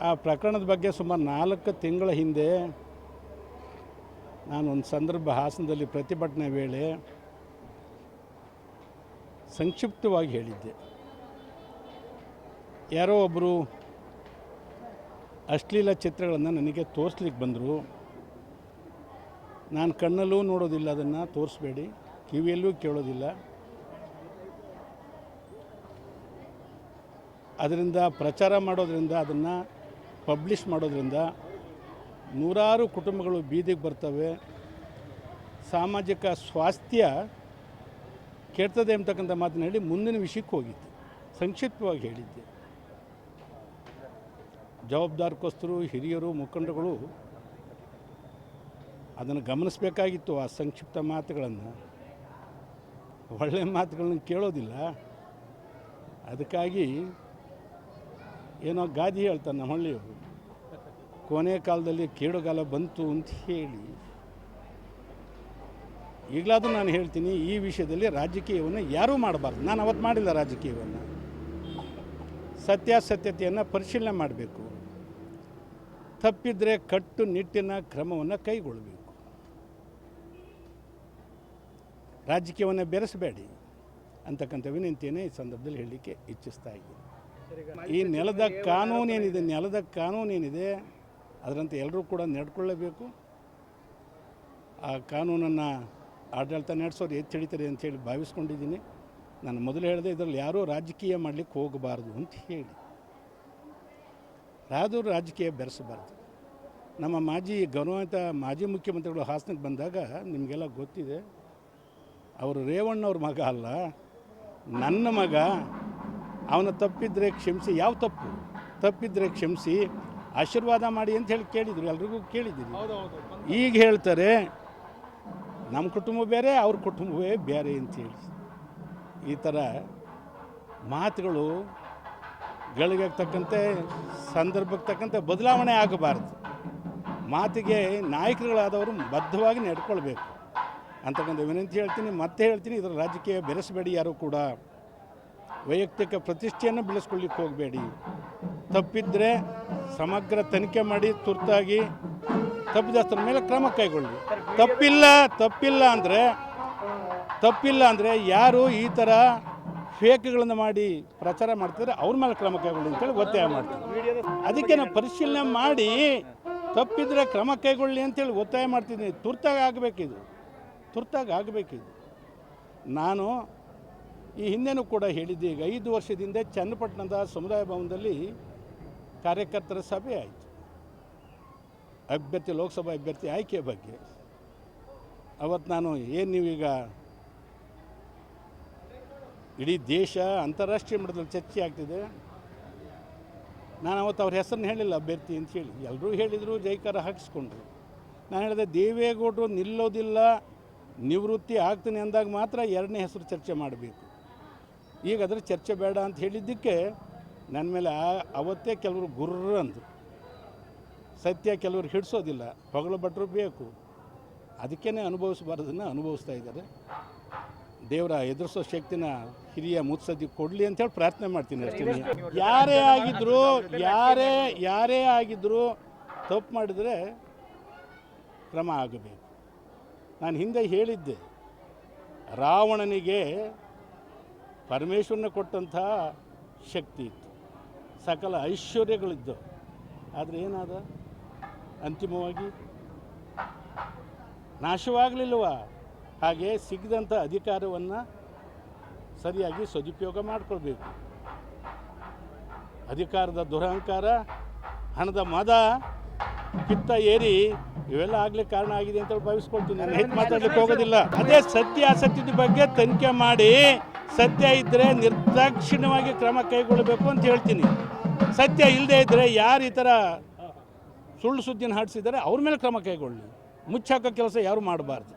ಆ ಪ್ರಕರಣದ ಬಗ್ಗೆ ಸುಮಾರು ನಾಲ್ಕು ತಿಂಗಳ ಹಿಂದೆ ನಾನು ಒಂದು ಸಂದರ್ಭ ಹಾಸನದಲ್ಲಿ ಪ್ರತಿಭಟನೆ ವೇಳೆ ಸಂಕ್ಷಿಪ್ತವಾಗಿ ಹೇಳಿದ್ದೆ. ಯಾರೋ ಒಬ್ಬರು ಅಶ್ಲೀಲ ಚಿತ್ರಗಳನ್ನು ನನಗೆ ತೋರಿಸ್ಲಿಕ್ಕೆ ಬಂದರು. ನಾನು ಕಣ್ಣಲ್ಲೂ ನೋಡೋದಿಲ್ಲ, ಅದನ್ನು ತೋರಿಸ್ಬೇಡಿ. ಕಿವಿಯಲ್ಲೂ ಕೇಳೋದಿಲ್ಲ. ಅದರಿಂದ ಪ್ರಚಾರ ಮಾಡೋದರಿಂದ ಅದನ್ನು ಪಬ್ಲಿಷ್ ಮಾಡೋದ್ರಿಂದ ನೂರಾರು ಕುಟುಂಬಗಳು ಬೀದಿಗೆ ಬರ್ತವೆ. ಸಾಮಾಜಿಕ ಸ್ವಾಸ್ಥ್ಯ ಕೆಡ್ತದೆ ಅಂತಕ್ಕಂಥ ಮಾತನ್ನ ಹೇಳಿ ಮುಂದಿನ ವಿಷಯಕ್ಕೆ ಹೋಗಿದ್ದೆ. ಸಂಕ್ಷಿಪ್ತವಾಗಿ ಹೇಳಿದ್ದೆ. ಜವಾಬ್ದಾರಕೋಸ್ತರು ಹಿರಿಯರು ಮುಖಂಡಗಳು ಅದನ್ನು ಗಮನಿಸಬೇಕಾಗಿತ್ತು ಆ ಸಂಕ್ಷಿಪ್ತ ಮಾತುಗಳನ್ನು. ಒಳ್ಳೆಯ ಮಾತುಗಳನ್ನು ಕೇಳೋದಿಲ್ಲ. ಅದಕ್ಕಾಗಿ ಏನೋ ಗಾದಿ ಹೇಳ್ತಾನೆ ನಮ್ಮ ಹಳ್ಳಿಯವರು. ಕೊನೆ ಕಾಲದಲ್ಲಿ ಕೇಡುಗಾಲ ಬಂತು ಅಂತ ಹೇಳಿ, ಈಗಲಾದರೂ ನಾನು ಹೇಳ್ತೀನಿ, ಈ ವಿಷಯದಲ್ಲಿ ರಾಜಕೀಯವನ್ನು ಯಾರೂ ಮಾಡಬಾರ್ದು. ನಾನು ಅವತ್ತು ಮಾಡಿಲ್ಲ ರಾಜಕೀಯವನ್ನು. ಸತ್ಯಾಸತ್ಯತೆಯನ್ನು ಪರಿಶೀಲನೆ ಮಾಡಬೇಕು. ತಪ್ಪಿದರೆ ಕಟ್ಟು ನಿಟ್ಟಿನ ಕ್ರಮವನ್ನು ಕೈಗೊಳ್ಳಬೇಕು. ರಾಜಕೀಯವನ್ನು ಬೆರೆಸಬೇಡಿ ಅಂತಕ್ಕಂಥ ವಿನಂತಿಯನ್ನು ಈ ಸಂದರ್ಭದಲ್ಲಿ ಹೇಳಲಿಕ್ಕೆ ಇಚ್ಛಿಸ್ತಾ ಇದ್ದೀನಿ. ಈ ನೆಲದ ಕಾನೂನೇನಿದೆ ನೆಲದ ಕಾನೂನೇನಿದೆ ಅದರಂತೆ ಎಲ್ಲರೂ ಕೂಡ ನಡ್ಕೊಳ್ಳೇಬೇಕು. ಆ ಕಾನೂನನ್ನು ಆಡಳಿತ ನಡೆಸೋರು ಹಿಡಿತಾರೆ ಅಂತೇಳಿ ಭಾವಿಸ್ಕೊಂಡಿದ್ದೀನಿ. ನಾನು ಮೊದಲು ಹೇಳಿದೆ, ಇದರಲ್ಲಿ ಯಾರೂ ರಾಜಕೀಯ ಮಾಡಲಿಕ್ಕೆ ಹೋಗಬಾರ್ದು ಅಂತ ಹೇಳಿ. ಯಾವುದು ರಾಜಕೀಯ ಬೆರೆಸಬಾರ್ದು. ನಮ್ಮ ಮಾಜಿ ಗೌರವಾನ್ವಿತ ಮಾಜಿ ಮುಖ್ಯಮಂತ್ರಿಗಳು ಹಾಸನಕ್ಕೆ ಬಂದಾಗ ನಿಮಗೆಲ್ಲ ಗೊತ್ತಿದೆ, ಅವರು ರೇವಣ್ಣವ್ರ ಮಗ ಅಲ್ಲ, ನನ್ನ ಮಗ, ಅವನ ತಪ್ಪಿದ್ರೆ ಕ್ಷಮಿಸಿ, ಯಾವ ತಪ್ಪು? ತಪ್ಪಿದ್ರೆ ಕ್ಷಮಿಸಿ ಆಶೀರ್ವಾದ ಮಾಡಿ ಅಂತ ಹೇಳಿ ಕೇಳಿದ್ರು. ಎಲ್ರಿಗೂ ಕೇಳಿದ್ದೀರಿ ಈಗ ಹೇಳ್ತಾರೆ ನಮ್ಮ ಕುಟುಂಬ ಬೇರೆ ಅವ್ರ ಕುಟುಂಬವೇ ಬೇರೆ ಅಂತೇಳಿ ಈ ಥರ ಮಾತುಗಳು ಗಳಿಗೆ ತಕ್ಕಂತೆ ಸಂದರ್ಭಕ್ಕೆ ತಕ್ಕಂತೆ ಬದಲಾವಣೆ ಆಗಬಾರ್ದು. ಮಾತಿಗೆ ನಾಯಕರುಗಳಾದವರು ಬದ್ಧವಾಗಿ ನಡ್ಕೊಳ್ಬೇಕು. ಅಂತಕ್ಕಂಥ ವಿನಂತಿ ಹೇಳ್ತೀನಿ. ಮತ್ತೆ ಹೇಳ್ತೀನಿ ಇದರ ರಾಜಕೀಯ ಬೆರೆಸಬೇಡಿ ಯಾರು ಕೂಡ. ವೈಯಕ್ತಿಕ ಪ್ರತಿಷ್ಠೆಯನ್ನು ಬೆಳೆಸ್ಕೊಳ್ಳಿಕ್ಕೆ ಹೋಗಬೇಡಿ. ತಪ್ಪಿದ್ರೆ ಸಮಗ್ರ ತನಿಖೆ ಮಾಡಿ ತುರ್ತಾಗಿ ತಪ್ಪಿದಸ್ತರ ಮೇಲೆ ಕ್ರಮ ಕೈಗೊಳ್ಳಿ. ತಪ್ಪಿಲ್ಲ ತಪ್ಪಿಲ್ಲ ಅಂದರೆ ತಪ್ಪಿಲ್ಲ ಅಂದರೆ ಯಾರು ಈ ಥರ ಫೇಕ್ಗಳನ್ನು ಮಾಡಿ ಪ್ರಚಾರ ಮಾಡ್ತಿದ್ರೆ ಅವ್ರ ಮೇಲೆ ಕ್ರಮ ಕೈಗೊಳ್ಳಿ ಅಂತೇಳಿ ಒತ್ತಾಯ ಮಾಡ್ತೀನಿ. ಅದಕ್ಕೆ ನಾವು ಪರಿಶೀಲನೆ ಮಾಡಿ ತಪ್ಪಿದ್ರೆ ಕ್ರಮ ಕೈಗೊಳ್ಳಿ ಅಂತೇಳಿ ಒತ್ತಾಯ ಮಾಡ್ತಿದ್ದೀನಿ ತುರ್ತಾಗಿ ಆಗಬೇಕಿದು. ತುರ್ತಾಗಿ ಆಗಬೇಕಿದು. ನಾನು ಈ ಹಿಂದೆನೂ ಕೂಡ ಹೇಳಿದ್ದೆ, ಈಗ ಐದು ವರ್ಷದಿಂದ ಚನ್ನಪಟ್ಟಣದ ಸಮುದಾಯ ಭವನದಲ್ಲಿ ಕಾರ್ಯಕರ್ತರ ಸಭೆ ಆಯಿತು. ಅಭ್ಯರ್ಥಿ, ಲೋಕಸಭಾ ಅಭ್ಯರ್ಥಿ ಆಯ್ಕೆ ಬಗ್ಗೆ ಅವತ್ತು ನಾನು ಏನು ನೀವೀಗ ಇಡೀ ದೇಶ ಅಂತಾರಾಷ್ಟ್ರೀಯ ಮಟ್ಟದಲ್ಲಿ ಚರ್ಚೆ ಆಗ್ತಿದೆ. ನಾನು ಅವತ್ತು ಅವ್ರ ಹೆಸರನ್ನ ಹೇಳಿಲ್ಲ, ಅಭ್ಯರ್ಥಿ ಅಂತ ಹೇಳಿ. ಎಲ್ಲರೂ ಹೇಳಿದರು, ಜೈಕಾರ ಹಾಕಿಸ್ಕೊಂಡ್ರು. ನಾನು ಹೇಳಿದೆ, ದೇವೇಗೌಡರು ನಿಲ್ಲೋದಿಲ್ಲ, ನಿವೃತ್ತಿ ಆಗ್ತೀನಿ ಅಂದಾಗ ಮಾತ್ರ ಎರಡನೇ ಹೆಸರು ಚರ್ಚೆ ಮಾಡಬೇಕು. ಈಗ ಅದರ ಚರ್ಚೆ ಬೇಡ ಅಂತ ಹೇಳಿದ್ದಕ್ಕೆ ನನ್ನ ಮೇಲೆ ಅವತ್ತೇ ಕೆಲವರು ಗುರ್ರ ಅಂದರು. ಸತ್ಯ ಕೆಲವರು ಹಿಡಿಸೋದಿಲ್ಲ, ಹೊಗಳು ಭಟ್ರು ಬೇಕು. ಅದಕ್ಕೇ ಅನುಭವಿಸಬಾರ್ದನ್ನು ಅನುಭವಿಸ್ತಾ ಇದ್ದಾರೆ. ದೇವರ ಎದುರಿಸೋ ಶಕ್ತಿನ ಹಿರಿಯ ಮುತ್ಸದ್ದಿ ಕೊಡಲಿ ಅಂತೇಳಿ ಪ್ರಾರ್ಥನೆ ಮಾಡ್ತೀನಿ ಅಷ್ಟೇ ಯಾರೇ ಆಗಿದ್ರು, ಯಾರೇ ಯಾರೇ ಆಗಿದ್ರು ತಪ್ಪು ಮಾಡಿದರೆ ಕ್ರಮ ಆಗಬೇಕು. ನಾನು ಹಿಂದೆ ಹೇಳಿದ್ದೆ, ರಾವಣನಿಗೆ ಪರಮೇಶ್ವರನ ಕೊಟ್ಟಂತಹ ಶಕ್ತಿ ಇತ್ತು. ಸಕಲ ಐಶ್ವರ್ಯಗಳಿದ್ದವು ಆದರೆ ಏನಾದ? ಅಂತಿಮವಾಗಿ ನಾಶವಾಗಲಿಲ್ವ ಹಾಗೆ ಸಿಗದಂಥ ಅಧಿಕಾರವನ್ನು ಸರಿಯಾಗಿ ಸದುಪಯೋಗ ಮಾಡಿಕೊಳ್ಬೇಕು. ಅಧಿಕಾರದ ದುರಹಂಕಾರ, ಹಣದ ಮದ ಕಿತ್ತ ಏರಿ ಇವೆಲ್ಲ ಆಗ್ಲಿಕ್ಕೆ ಕಾರಣ ಆಗಿದೆ ಅಂತ ಭಾವಿಸ್ಕೊಳ್ತೀನಿ. ನಾನು ಹೆಚ್ಚು ಮಾತಾಡ್ಲಿಕ್ಕೆ ಹೋಗೋದಿಲ್ಲ. ಅದೇ ಸತ್ಯ ಅಸತ್ಯದ ಬಗ್ಗೆ ತನಿಖೆ ಮಾಡಿ ಸತ್ಯ ಇದ್ದರೆ ನಿರ್ದಾಕ್ಷಿಣ್ಯವಾಗಿ ಕ್ರಮ ಕೈಗೊಳ್ಳಬೇಕು ಅಂತ ಹೇಳ್ತೀನಿ. ಸತ್ಯ ಇಲ್ಲದೆ ಇದ್ದರೆ ಯಾರು ಈ ಥರ ಸುಳ್ಳು ಸುದ್ದಿನ ಹಾಡಿಸಿದ್ದಾರೆ ಅವ್ರ ಮೇಲೆ ಕ್ರಮ ಕೈಗೊಳ್ಳಿ. ಮುಚ್ಚಾಕೋ ಕೆಲಸ ಯಾರು ಮಾಡಬಾರ್ದು.